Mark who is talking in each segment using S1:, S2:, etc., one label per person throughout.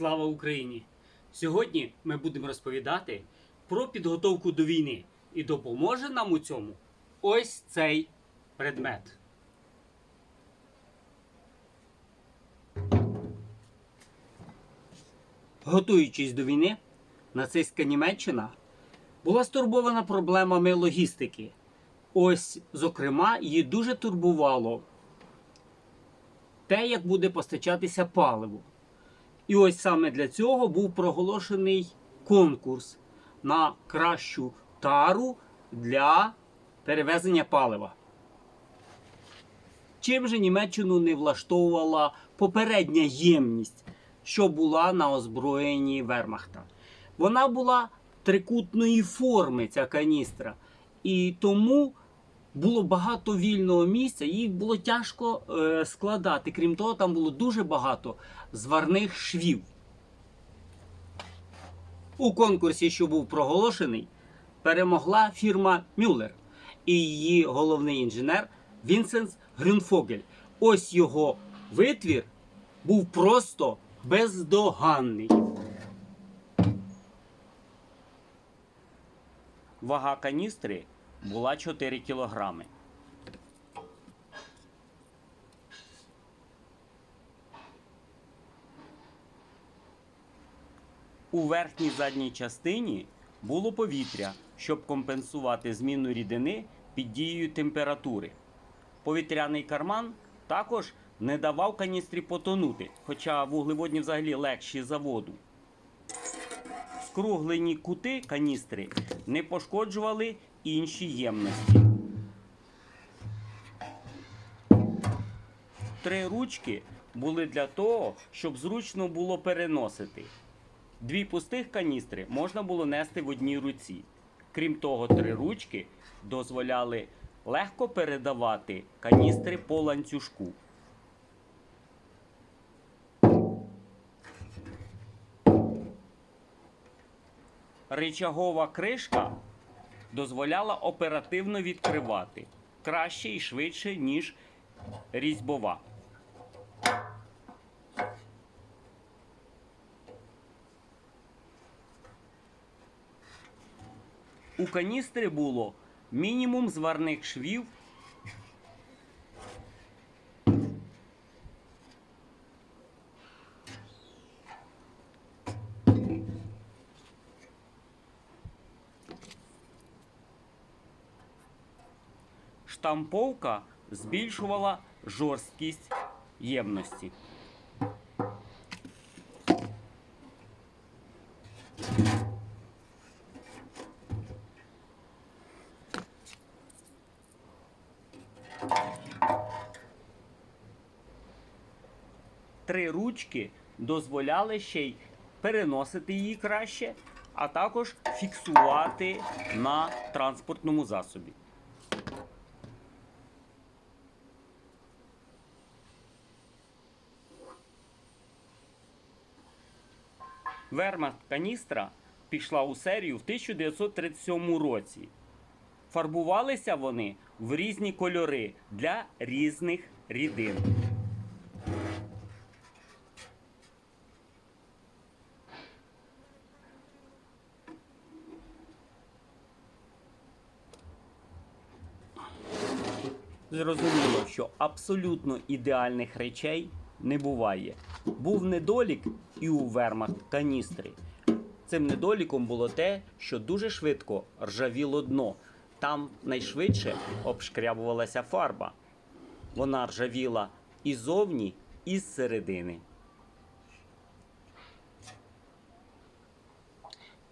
S1: Слава Україні! Сьогодні ми будемо розповідати про підготовку до війни. І допоможе нам у цьому ось цей предмет. Готуючись до війни, нацистська Німеччина була стурбована проблемами логістики. Ось, зокрема, її дуже турбувало те, як буде постачатися паливо. І ось саме для цього був проголошений конкурс на кращу тару для перевезення палива. Чим же Німеччину не влаштовувала попередня ємність, що була на озброєнні Вермахта? Вона була трикутної форми, ця каністра, і тому було багато вільного місця, її було тяжко е, складати. Крім того, там було дуже багато зварних швів. У конкурсі, що був проголошений, перемогла фірма Мюллер і її головний інженер Вінсенс Грюнфогель. Ось його витвір був просто бездоганний. Вага каністри була 4 кілограми. У верхній задній частині було повітря, щоб компенсувати зміну рідини під дією температури. Повітряний карман також не давав каністрі потонути, хоча вуглеводні взагалі легші за воду. Скруглені кути каністри не пошкоджували інші ємності. Три ручки були для того, щоб зручно було переносити. Дві пустих каністри можна було нести в одній руці. Крім того, три ручки дозволяли легко передавати каністри по ланцюжку. Ричагова кришка дозволяла оперативно відкривати краще і швидше, ніж різьбова. У каністри було мінімум зварних швів. Штамповка збільшувала жорсткість ємності. Три ручки дозволяли ще й переносити її краще, а також фіксувати на транспортному засобі. Вермахт каністра пішла у серію в 1937 році. Фарбувалися вони в різні кольори для різних рідин. Зрозуміло, що абсолютно ідеальних речей не буває. Був недолік і у вермахт каністри. Цим недоліком було те, що дуже швидко ржавіло дно. Там найшвидше обшкрябувалася фарба. Вона ржавіла і зовні, і зсередини.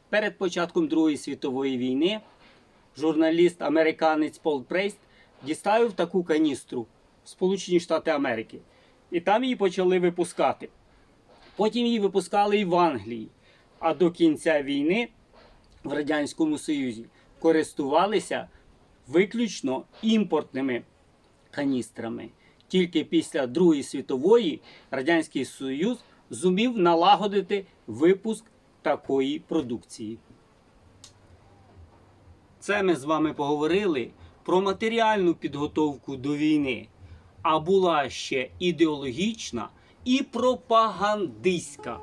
S1: Перед початком Другої світової війни журналіст-американець Пол Прейст діставив таку каністру в Сполучені Штати Америки. І там її почали випускати. Потім її випускали і в Англії. А до кінця війни в Радянському Союзі користувалися виключно імпортними каністрами. Тільки після Другої світової Радянський Союз зумів налагодити випуск такої продукції. Це ми з вами поговорили про матеріальну підготовку до війни, а була ще ідеологічна і пропагандистська.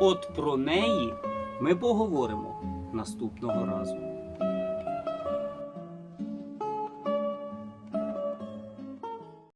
S1: От про неї ми поговоримо наступного разу.